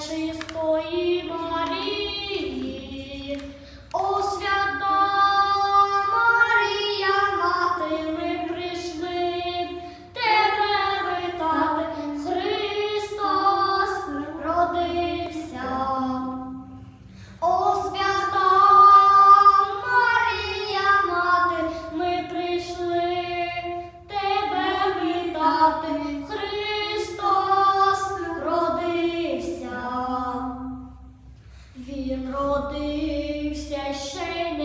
Чистої Марії, о свята Марія, мати ми прийшли, тебе вітати, Христос родився. О свята Марія, мати ми прийшли, тебе вітати. народився ще.